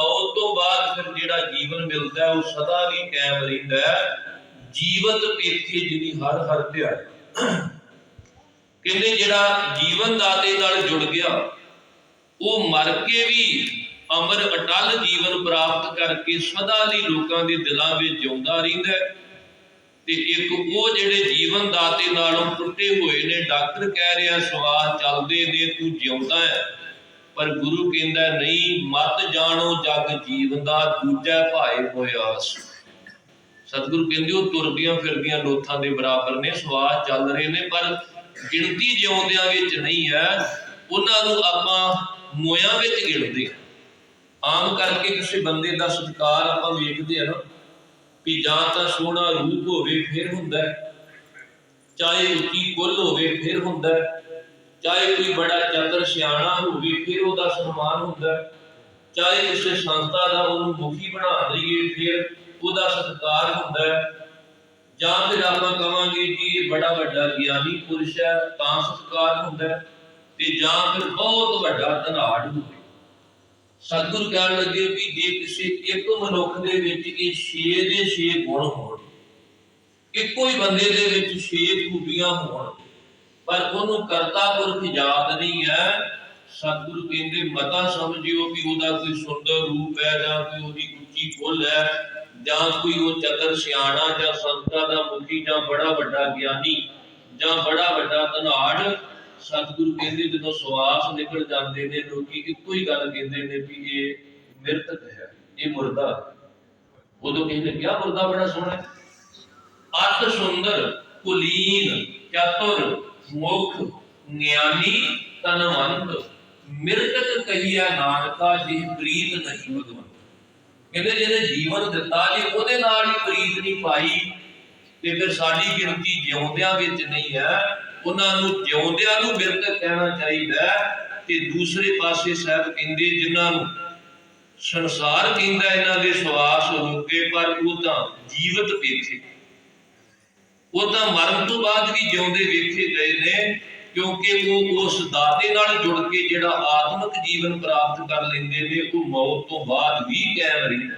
ਮੌਤ ਤੋਂ ਬਾਅਦ ਫਿਰ ਜਿਹੜਾ ਜੀਵਨ ਮਿਲਦਾ ਹੈ, ਉਹ ਸਦਾ ਲਈ ਕਾਇਮ ਰਹਿੰਦਾ ਹੈ। ਜੀਵਤ ਪੇਖੇ ਜਿਨੀ ਹਰ ਹਰ ਧਿਆਏ ਕਹਿੰਦੇ ਜਿਹੜਾ ਜੀਵਨ ਦਾਤੇ ਨਾਲ ਜੁੜ ਗਿਆ ਉਹ ਮਰ ਕੇ ਵੀ ਅਮਰ ਅਟਲ ਜੀਵਨ ਪ੍ਰਾਪਤ ਕਰਕੇ ਸਦਾ ਲਈ ਲੋਕਾਂ ਦੇ ਦਿਲਾਂ ਵਿੱਚ ਜਿਉਂਦਾ ਰਹਿੰਦਾ ਹੈ। ਤੇ ਇੱਕ ਉਹ ਜਿਹੜੇ ਜੀਵਨ ਦਾਤੇ ਨਾਲੋਂ ਟੁੱਟੇ ਹੋਏ ਨੇ ਡਾਕਟਰ ਕਹਿ ਰਿਹਾ ਸਵਾਸ ਚੱਲਦੇ ਨੇ ਤੂੰ ਜਿਉਂਦਾ ਹੈ। ਪਰ ਗੁਰੂ ਕਹਿੰਦਾ ਨਹੀਂ, ਮਤ ਜਾਣੋ ਜਗ ਜੀਵਨ ਦਾ ਦੂਜਾ ਭਾਏ ਹੋਇਆ ਸਤਿਗੁਰੂ ਕਹਿੰਦੇ ਉਹ ਤੁਰਦੀਆਂ ਫਿਰਦੀਆਂ ਲੋਥਾਂ ਦੇ ਬਰਾਬਰ ਨੇ, ਸਵਾਸ ਚੱਲ ਰਹੇ ਨੇ, ਪਰ ਗਿਣਤੀ ਜਿਉਂਦਿਆਂ ਵਿੱਚ ਨਹੀਂ ਹੈ। ਉਹਨਾਂ ਨੂੰ ਆਪਾਂ ਮੋਇਆਂ ਵਿੱਚ ਗਿਣਦੇ ਆਮ ਕਰਕੇ ਕਿਸੇ ਬੰਦੇ ਦਾ ਸਤਿਕਾਰ ਆਪਾਂ ਵੇਖਦੇ ਆ ਨਾ, ਵੀ ਜਾਂ ਤਾਂ ਸੋਹਣਾ ਰੂਪ ਹੋਵੇ, ਫਿਰ ਹੁੰਦਾ ਚਾਹੇ ਉੱਚੀ ਕੁੱਲ ਹੋਵੇ, ਫਿਰ ਹੁੰਦਾ ਚਾਹੇ ਕੋਈ ਬੜਾ ਚਤਰ ਸਿਆਣਾ ਹੋਵੇ, ਫਿਰ ਉਹਦਾ ਸਨਮਾਨ ਹੁੰਦਾ ਚਾਹੇ ਕਿਸੇ ਸੰਸਥਾ ਦਾ ਉਹਨੂੰ ਮੁਖੀ ਬਣਾ ਦਈਏ, ਫਿਰ ਉਹਦਾ ਸਤਿਕਾਰ ਹੁੰਦਾ ਜਾਂ ਫਿਰ ਆਪਾਂ ਕਵਾਂਗੇ ਕਿ ਇਹ ਬੜਾ ਵੱਡਾ ਗਿਆਨੀ ਪੁਰਸ਼ ਹੈ, ਤਾਂ ਸਤਿਕਾਰ ਹੁੰਦਾ ਤੇ ਜਾਂ ਫਿਰ ਬਹੁਤ ਵੱਡਾ ਧਨਾੜ ਹੋਵੇ ਸਤਿਗੁਰ ਕਹਿਣ ਲੱਗੇ ਵੀ ਜੇ ਕਿਸੇ ਇੱਕ ਮਨੁੱਖ ਦੇ ਵਿੱਚ ਇਹ ਛੇ ਦੇ ਛੇ ਗੁਣ ਹੋਣ, ਇੱਕੋ ਹੀ ਬੰਦੇ ਦੇ ਵਿੱਚ ਛੇ ਖੂਬੀਆਂ ਹੋਣ ਪਰ ਉਹਨੂੰ ਕਰਤਾ ਪੁਰਖ ਯਾਦ ਨਹੀਂ ਹੈ। ਸਤਿਗੁਰੂ ਕਹਿੰਦੇ, ਮਤਾ ਸਮਝਿਓ ਵੀ ਉਹਦਾ ਕੋਈ ਸੁੰਦਰ ਰੂਪ ਹੈ ਜਾਂ ਕੋਈ ਉਹਦੀ ਉੱਚੀ ਫੁੱਲ ਹੈ ਜਾਂ ਕੋਈ ਉਹ ਚਤਰ ਸਿਆਣਾ ਜਾਂ ਸੰਤਾਂ ਦਾ ਮੁਖੀ ਜਾਂ ਬੜਾ ਵੱਡਾ ਗਿਆਨੀ ਜਾਂ ਬੜਾ ਵੱਡਾ ਧਨਾੜ। ਸਤਿਗੁਰੂ ਕਹਿੰਦੇ, ਜਦੋਂ ਸਵਾਸ ਨਿਕਲ ਜਾਂਦੇ ਨੇ, ਲੋਕੀ ਇੱਕੋ ਹੀ ਗੱਲ ਕਹਿੰਦੇ ਨੇ ਵੀ ਇਹ ਮਿਰਤਕ ਹੈ, ਇਹ ਮੁਰਦਾ। ਹੈ। ਉਦੋਂ ਕਹਿੰਦੇ ਕਿਹਾ, ਮੁਰਦਾ ਬੜਾ ਸੋਹਣਾ ਹੈ। ਅਤ ਸੁੰਦਰ ਕੁਲੀਨ, ਚਤੁਰ ਮੁਖ ਗਿਆਨੀ ਤਨਵੰਤ ਮਿਰਤਕ ਕਹੀਆ ਨਾਨਕਾ ਜੀ ਪ੍ਰੀਤ ਨਹੀਂ ਭਗਵੰਤ। ਕਹਿੰਦੇ ਜਿਹਨੇ ਜੀਵਨ ਦਿੱਤਾ, ਜੇ ਉਹਦੇ ਨਾਲ ਹੀ ਪ੍ਰੀਤ ਨਹੀਂ ਪਾਈ, ਤੇ ਫਿਰ ਸਾਡੀ ਗਿਣਤੀ ਜਿਉਂਦਿਆਂ ਵਿੱਚ ਨਹੀਂ ਹੈ। ਉਹਨਾਂ ਨੂੰ ਜਿਉਂਦਿਆਂ ਨੂੰ ਮਿਰਤਕ ਕਹਿਣਾ ਚਾਹੀਦਾ ਤੇ ਦੂਸਰੇ ਪਾਸੇ ਸਾਹਿਬ ਕਹਿੰਦੇ, ਜਿਨ੍ਹਾਂ ਨੂੰ ਸੰਸਾਰ ਕਹਿੰਦਾ, ਇਹਨਾਂ ਦੇ ਸਵਾਸ ਰੁਕੇ ਪਰ ਉਹ ਤਾਂ ਜੀਵਤ ਵੇਖੇ। ਉਹ ਤਾਂ ਮਰਨ ਤੋਂ ਬਾਅਦ ਵੀ ਜਿਉਂਦੇ ਵੇਖੇ ਗਏ ਨੇ, ਕਿਉਂਕਿ ਉਹ ਉਸ ਦਾਤੇ ਨਾਲ ਜੁੜ ਕੇ ਜਿਹੜਾ ਆਤਮਿਕ ਜੀਵਨ ਪ੍ਰਾਪਤ ਕਰ ਲੈਂਦੇ ਨੇ, ਉਹ ਮੌਤ ਤੋਂ ਬਾਅਦ ਵੀ ਕਾਇਮ ਰਹਿੰਦਾ